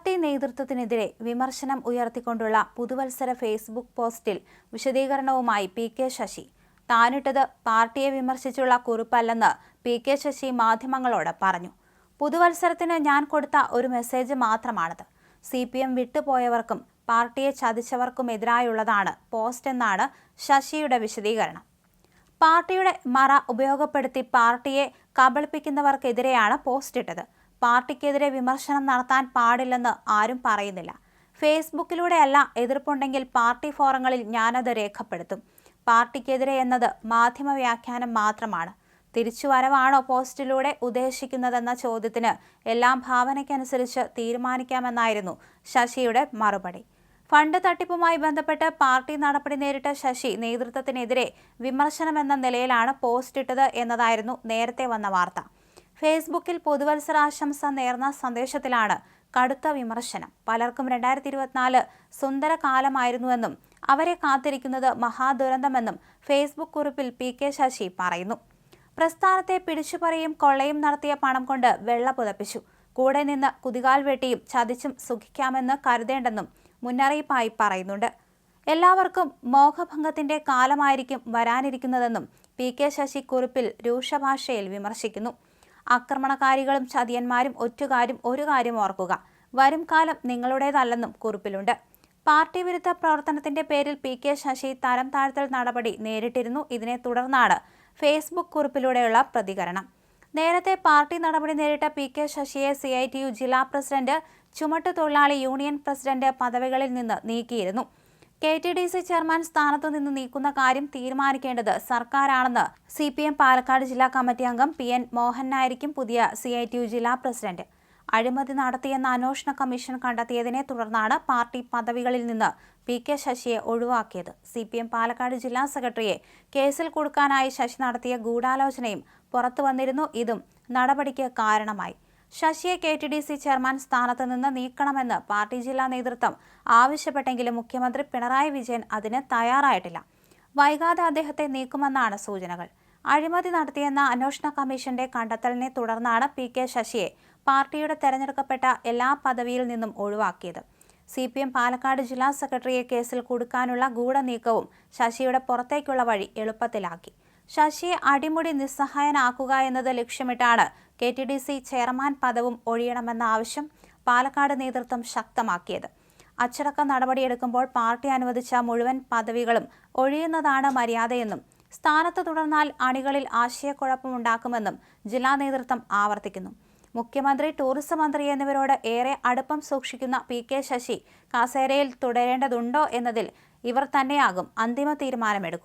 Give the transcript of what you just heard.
Party നേതൃത്വത്തിനെതിരെ വിമർശനം ഉയർത്തിക്കൊണ്ടുള്ള പുതുവത്സര Facebook പോസ്റ്റിൽ വിശദീകരണവുമായി പി കെ ശശി. താനിട്ടത് പാർട്ടിയെ വിമർശിച്ചുള്ള കുറിപ്പല്ലെന്ന് പി കെ ശശി മാധ്യമങ്ങളോട് പറഞ്ഞു. പുതുവത്സരത്തിന് ഞാൻ കൊടുത്ത ഒരു മെസ്സേജ് മാത്രമാണത്. സി പി എം വിട്ടുപോയവർക്കും പാർട്ടിയെ ചതിച്ചവർക്കുമെതിരായുള്ളതാണ് പോസ്റ്റ് എന്നാണ് ശശിയുടെ വിശദീകരണം. പാർട്ടിയുടെ മറ ഉപയോഗപ്പെടുത്തി പാർട്ടിയെ കബളിപ്പിക്കുന്നവർക്കെതിരെയാണ് പോസ്റ്റ് ഇട്ടത്. പാർട്ടിക്കെതിരെ വിമർശനം നടത്താൻ പാടില്ലെന്ന് ആരും പറയുന്നില്ല. ഫേസ്ബുക്കിലൂടെയല്ല എതിർപ്പുണ്ടെങ്കിൽ പാർട്ടി ഫോറങ്ങളിൽ ഞാനത് രേഖപ്പെടുത്തും. പാർട്ടിക്കെതിരെ എന്നത് മാധ്യമ വ്യാഖ്യാനം മാത്രമാണ്. തിരിച്ചുവരവാണോ പോസ്റ്റിലൂടെ ഉദ്ദേശിക്കുന്നതെന്ന ചോദ്യത്തിന് എല്ലാം ഭാവനയ്ക്കനുസരിച്ച് തീരുമാനിക്കാമെന്നായിരുന്നു ശശിയുടെ മറുപടി. ഫണ്ട് തട്ടിപ്പുമായി ബന്ധപ്പെട്ട് പാർട്ടി നടപടി നേരിട്ട ശശി നേതൃത്വത്തിനെതിരെ വിമർശനമെന്ന നിലയിലാണ് പോസ്റ്റിട്ടത് എന്നതായിരുന്നു നേരത്തെ വന്ന വാർത്ത. ഫേസ്ബുക്കിൽ പുതുവത്സരാശംസ നേർന്ന സന്ദേശത്തിലാണ് കടുത്ത വിമർശനം. പലർക്കും രണ്ടായിരത്തി ഇരുപത്തിനാല് സുന്ദര കാലമായിരുന്നുവെന്നും അവരെ കാത്തിരിക്കുന്നത് മഹാദുരന്തമെന്നും ഫേസ്ബുക്ക് കുറിപ്പിൽ പി കെ ശശി പറയുന്നു. പ്രസ്ഥാനത്തെ പിടിച്ചുപറിയും കൊള്ളയും നടത്തിയ പണം കൊണ്ട് വെള്ള പുതപ്പിച്ചു. കൂടെ നിന്ന് കുതികാൽ വെട്ടിയും ചതിച്ചും സുഖിക്കാമെന്ന് കരുതേണ്ടെന്നും മുന്നറിയിപ്പായി പറയുന്നുണ്ട്. എല്ലാവർക്കും മോഹഭംഗത്തിന്റെ കാലമായിരിക്കും വരാനിരിക്കുന്നതെന്നും പി കെ ശശി കുറിപ്പിൽ രൂക്ഷഭാഷയിൽ വിമർശിക്കുന്നു. ആക്രമണകാരികളും ചതിയന്മാരും ഒറ്റുകാരും ഒരു കാര്യം ഓർക്കുക. വരും കാലം നിങ്ങളുടേതല്ലെന്നും കുറിപ്പിലുണ്ട്. പാർട്ടി വിരുദ്ധ പ്രവർത്തനത്തിന്റെ പേരിൽ പി കെ ശശി തരം താഴ്ത്തൽ നടപടി നേരിട്ടിരുന്നു. ഇതിനെ തുടർന്നാണ് ഫേസ്ബുക്ക് കുറിപ്പിലൂടെയുള്ള പ്രതികരണം. നേരത്തെ പാർട്ടി നടപടി നേരിട്ട പി കെ ശശിയെ സി ഐ ടി യു ജില്ലാ പ്രസിഡന്റ് ചുമട്ടുതൊഴിലാളി യൂണിയൻ പ്രസിഡന്റ് പദവികളിൽ നിന്ന് നീക്കിയിരുന്നു. K T D C chairman സ്ഥാനത്തു നിന്ന് നീക്കുന്ന കാര്യം തീരുമാനിക്കേണ്ടത് സർക്കാരാണെന്ന് സി പി എം പാലക്കാട് ജില്ലാ കമ്മിറ്റി അംഗം പി എൻ മോഹനായിരിക്കും പുതിയ സി ഐ ടി യു ജില്ലാ പ്രസിഡന്റ്. അഴിമതി നടത്തിയെന്ന അന്വേഷണ കമ്മീഷൻ കണ്ടെത്തിയതിനെ തുടർന്നാണ് പാർട്ടി പദവികളിൽ നിന്ന് പി കെ ശശിയെ ഒഴിവാക്കിയത്. സി പി എം പാലക്കാട് ജില്ലാ സെക്രട്ടറിയെ കേസിൽ കൊടുക്കാനായി ശശി നടത്തിയ ഗൂഢാലോചനയും പുറത്തു വന്നിരുന്നു ഇതും നടപടിക്ക് കാരണമായി. ശശിയെ K T D C chairman സ്ഥാനത്ത് നിന്ന് നീക്കണമെന്ന് പാർട്ടി ജില്ലാ നേതൃത്വം ആവശ്യപ്പെട്ടെങ്കിലും മുഖ്യമന്ത്രി പിണറായി വിജയൻ അതിന് തയ്യാറായിട്ടില്ല. വൈകാതെ അദ്ദേഹത്തെ നീക്കുമെന്നാണ് സൂചനകൾ. അഴിമതി നടത്തിയെന്ന അന്വേഷണ കമ്മീഷന്റെ കണ്ടെത്തലിനെ തുടർന്നാണ് പി കെ ശശിയെ പാർട്ടിയുടെ തെരഞ്ഞെടുക്കപ്പെട്ട എല്ലാ പദവിയിൽ നിന്നും ഒഴിവാക്കിയത്. സി പി എം പാലക്കാട് ജില്ലാ സെക്രട്ടറിയെ കേസിൽ കൊടുക്കാനുള്ള ഗൂഢനീക്കവും ശശിയുടെ പുറത്തേക്കുള്ള വഴി എളുപ്പത്തിലാക്കി. ശശിയെ അടിമുടി നിസ്സഹായനാക്കുക എന്നത് ലക്ഷ്യമിട്ടാണ് K T D C chairman പദവും ഒഴിയണമെന്ന ആവശ്യം പാലക്കാട് നേതൃത്വം ശക്തമാക്കിയത്. അച്ചടക്ക നടപടിയെടുക്കുമ്പോൾ പാർട്ടി അനുവദിച്ച മുഴുവൻ പദവികളും ഒഴിയുന്നതാണ് മര്യാദയെന്നും സ്ഥാനത്ത് തുടർന്നാൽ അണികളിൽ ആശയക്കുഴപ്പമുണ്ടാക്കുമെന്നും ജില്ലാ നേതൃത്വം ആവർത്തിക്കുന്നു. മുഖ്യമന്ത്രി ടൂറിസം മന്ത്രി എന്നിവരോട് ഏറെ അടുപ്പം സൂക്ഷിക്കുന്ന പി കെ ശശി കാസേരയിൽ തുടരേണ്ടതുണ്ടോ എന്നതിൽ ഇവർ തന്നെയാകും അന്തിമ തീരുമാനമെടുക്കുക.